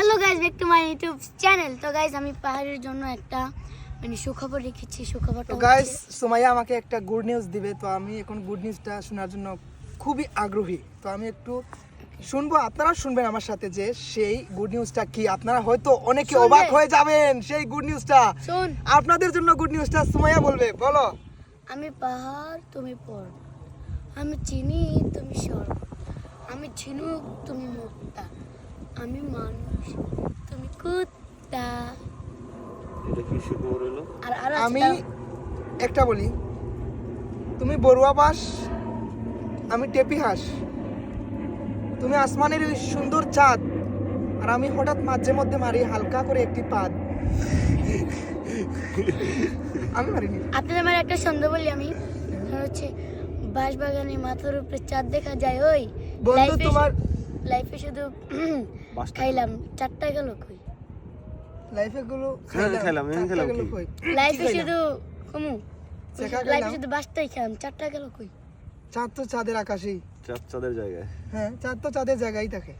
Hello guys back to my YouTube channel তো guys আমি পাহাড়ের জন্য একটা মানে সুখবর রেখেছি সুখবরটা তো গাইস সুমাইয়া আমাকে একটা গুড নিউজ দিবে। তো আমি এখন গুড নিউজটা শোনার জন্য খুবই আগ্রহী। তো আমি একটু শুনব আপনারা শুনবেন আমার সাথে যে সেই গুড নিউজটা কি? আপনারা হয়তো অনেকে শুনবে। অবাক হয়ে যাবেন সেই গুড নিউজটা শোন। আপনাদের জন্য গুড নিউজটা সুমাইয়া বলবে বলো। আমি পাহাড় তুমি পর্বত। আমি চিনি তুমি স্বর্গ। আমি ঝিনুক তুমি মুক্তা। আমি মানুষ। তুমি কুত্তা। এটা কি আর আর আমি একটা বলি। তুমি বড়ুয়া বাস আমি টেপি হাঁস। তুমি আসমানের ওই সুন্দর চাঁদ আর আমি হঠাৎ মাঝে মধ্যে মারি হালকা করে একটি পাদ। আমি মারিনি। আপনাদের আমার একটা সন্দেহ বলি আমি। হচ্ছে বাঁশবাগানে মাথার উপরে চাঁদ দেখা যায় ওই বন্ধু তোমার লাইফে শুধু খাইলাম। চারটা গেল কই? লাইফে গুলো হ্যাঁ, খাইলাম, খেলাম গেলো কি? লাইফে শুধু কমু। লাইফে শুধু বাসটাই খেলাম চারটা গেল কই? চাঁদ তো চাঁদের আকাশেই। চাঁদ চাঁদের জায়গায়। হ্যাঁ চাঁদ তো চাঁদের জায়গায় থাকে।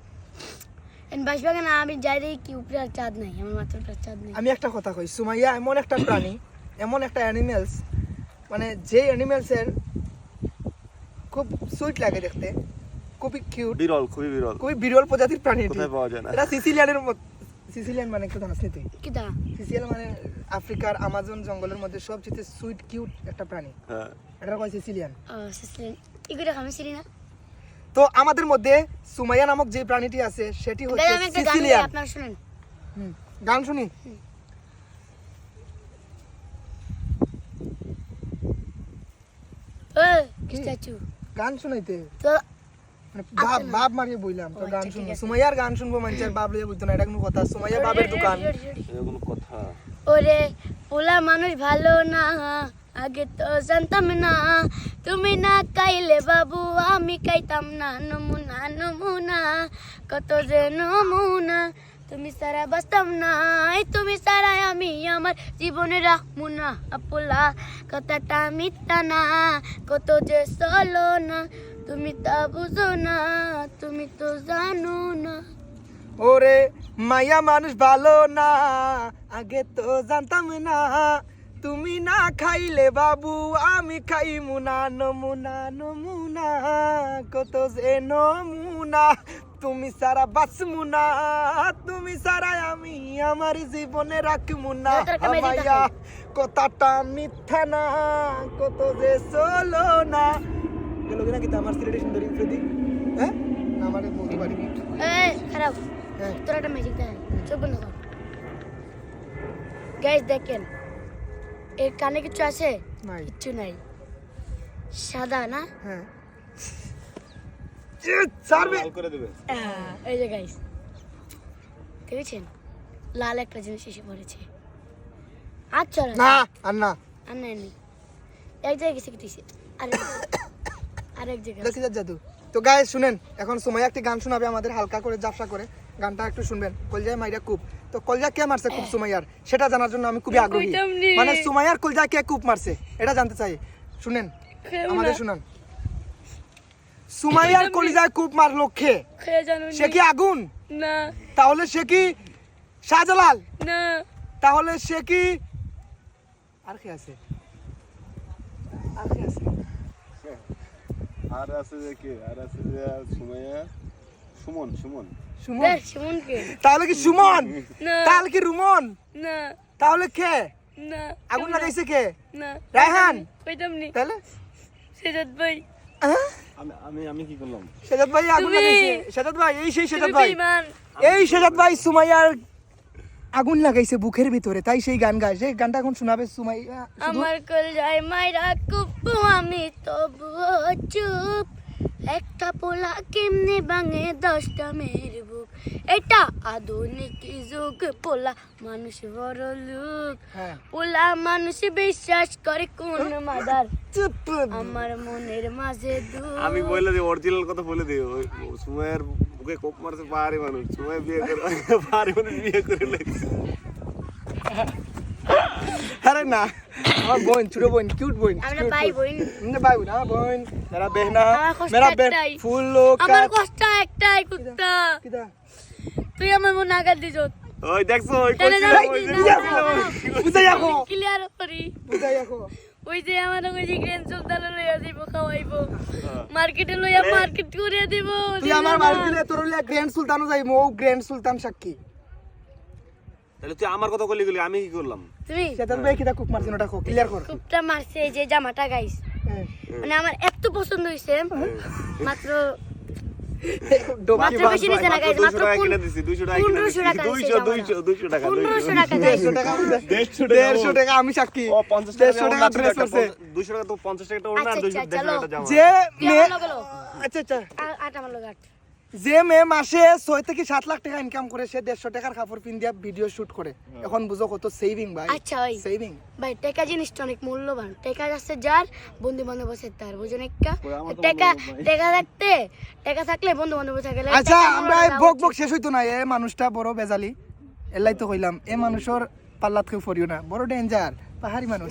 এন্ড বাঁশবাগানে আমি যাই দেখি কি উপরে আর চাঁদ নাই। আমার মাথার উপরে চাঁদ নেই। আমি একটা কথা কই সুমাইয়া এমন একটা প্রাণী এমন একটা অ্যানিমেলস মানে যে অ্যানিমেলসের খুব সুইট লাগে দেখতে। খুবই কিউট বিরল খুবই বিরল। খুবই বিরল প্রজাতির প্রাণী এটি। কোথায় পাওয়া যায় না? এটা সিসিলিয়ানের সিসিলিয়ান মানে একটু জানাস তুই কি দা? সিসিলিয়ান মানে আফ্রিকার আমাজন জঙ্গলের মধ্যে সবচেয়ে সুইট কিউট একটা প্রাণী। হ্যাঁ। এটা কয় সিসিলিয়ান। আমি চিনি না। তো আমাদের মধ্যে সুমাইয়া নামক যে প্রাণীটি আছে সেটি হচ্ছে গান সিসিলিয়ান। আপনারা শুনেন। হুম, গান শুনি। গান শুনাইতে। তো বাপ বাপ মারিয়ে বইলাম তো গান শুনব। সুমাইয়ার গান শুনব মানুষের বাপ লিয়ে বুঝতো না এটা কোনো কথা। সুমাইয়া বাপের দোকান। কোনো কথা? ওরে পোলা মানুষ ভালো না আগে তো জানতাম না। তুমি না কাইলে বাবু আমি কাইতাম না নমুনা নমুনা কত যে নমুনা। তুমি সারা বাঁচতাম না তুমি সারা আমি আমার জীবনে রাখব না পোলা কথাটা মিথ্যা না কত যে চলো না। তুমি তা বুঝো না তুমি তো জানো না। ওরে মাইয়া মানুষ ভালো না আগে তো জানতাম না। তুমি না খাইলে বাবু আমি খাই মুনা নমুনা নমুনা কত যে নমুনা তুমি সারা বাঁচমু না তুমি সারা আমি আমার জীবনে রাখমু না। এটা মাইয়া কথাটা মিথ্যা না কত যে চলো না। গেল কিনা কিন্তু আমার সিলেটি সুন্দরী হ্যাঁ? আমার বলতে পারি এই খারাপ। হ্যাঁ। তোর একটা ম্যাজিক চোখ বন্ধ কর। গাইস দেখেন। এর কানে কিছু আছে? নাই। কিচ্ছু নাই। সাদা না? হ্যাঁ। করে দেবে। এই যে গাইস দেখেছেন? লাল একটা জিনিস এসে পড়েছে। আচ্ছা না। আর না। আর নাই। এক জায়গায় গেছে কেটেছে আরে জাদু। তো গায়ে শুনেন এখন সময় একটি গান শোনাবে আমাদের হালকা করে জাফসা করে। গানটা একটু শুনবেন। কলজায় মাইরা কুপ। তো কলজা কে মারছে কুপ সুমাইয়ার? সেটা জানার জন্য আমি খুবই আগ্রহী। মানে সুমাইয়ার কলজায় কে কুপ মারছে? এটা জানতে চাই। শুনেন আমাদের শুনান। সুমাইয়ার কলিজায় কুপ খেয়ে জানো সে কি আগুন? না। তাহলে সে কি শাহজালাল? না। তাহলে সে কি আর কে আছে? আর কে আছে? আর আছে যে কে? আর আছে যে সুমাইয়া? সুমন সুমন। সুমন? দেখ সুমনকে তাহলে কি সুমন? না। তাহলে কি রুমন? না। তাহলে কে? না। আগুন লাগাইছে কে? না। রায়হান? কইতাম নি। তাহলে? সেজাদ ভাই? আমি আমি আমি কি করলাম? সেজাদ ভাই আগুন লাগাইছে। সেজাদ ভাই এই সেই সেজাদ ভাই। এই সেজাদ ভাই সুমাইয়ার আগুন লাগাইছে বুকের ভিতরে, তাই সেই গান গায়। সেই গানটা এখন শোনাবে সুমাই আমার কল যায় মাইরা কুপু, আমি তবু চুপ। একটা পোলা কেমনে বাঙে দশটা মেয়ের বুক এটা আধুনিক যুগ পোলা মানুষ বড় লোক। হ্যাঁ। পোলা মানুষ বিশ্বাস করে কোন মাদার। চুপ আমার মনের মাঝে আমি বলে দিই অরিজিনাল কথা বলে দিই। ওই সুমাইয়ের বুকে কোপ মারছে পাহাড়ি মানুষ। সুমাই বিয়ে করে পাহাড়ি মানুষ বিয়ে করে লেগেছে। আরে না। আমার বোন ছোট বোন কিউট বোন আমরা ভাই বোন। আমার বোন মেরা বেহনা মেরা বেন ফুল লোক আমার কষ্ট একটাই কুত্তা। তুই আমার মন দিছ ওই দেখছ ওই যাকো ক্লিয়ার করি। বুঝা যাকো ওই যে আমার ওই যে গ্রেন চোখদার লইয়া দিব খাওয়াইবো। মার্কেটে লইয়া মার্কেট করে দিব তুই আমার মার্কেটে তোর লইয়া সুলতানও ও গ্র্যান্ড সুলতান সাক্ষী। তাহলে তুই আমার কথা কলি গলি আমি কি করলাম? তুমি সেটা তো কিটা কুক মারছিস ওটা ক্লিয়ার কর। খুবটা মারছে এই যে জামাটা গাইস হ্যাঁ। মানে আমার এত পছন্দ হইছে মাত্র বেশি নিছে না গাইস টাকা টাকা টাকা। টাকা টাকা আমি সাক্ষী। টাকা ড্রেস করছে টাকা তো টাকা ওড়না আচ্ছা, আচ্ছা। টাকা জামা। যে। আচ্ছা আচ্ছা। আট আমার লগে আট। যে মেয়ে মাসে ছয় থেকে সাত লাখ টাকা ইনকাম করে সে দেড়শো টাকার কাপড় পিন দিয়া ভিডিও শুট করে। এখন বুঝো কত সেভিং ভাই। আচ্ছা ওই। সেভিং ভাই টেকা জিনিসটা অনেক মূল্যবান। টেকা আছে যার বন্ধু বান্ধব আছে তার বুঝুন একটা টেকা টেকা থাকতে টেকা থাকলে বন্ধু বান্ধব থাকলে আচ্ছা আমরা ভোগ ভোগ শেষ হইতো না এ মানুষটা বড় বেজালি। এলাই তো কইলাম এ মানুষের পাল্লাত কেউ ফরিও না। বড় ডেঞ্জার পাহাড়ি মানুষ।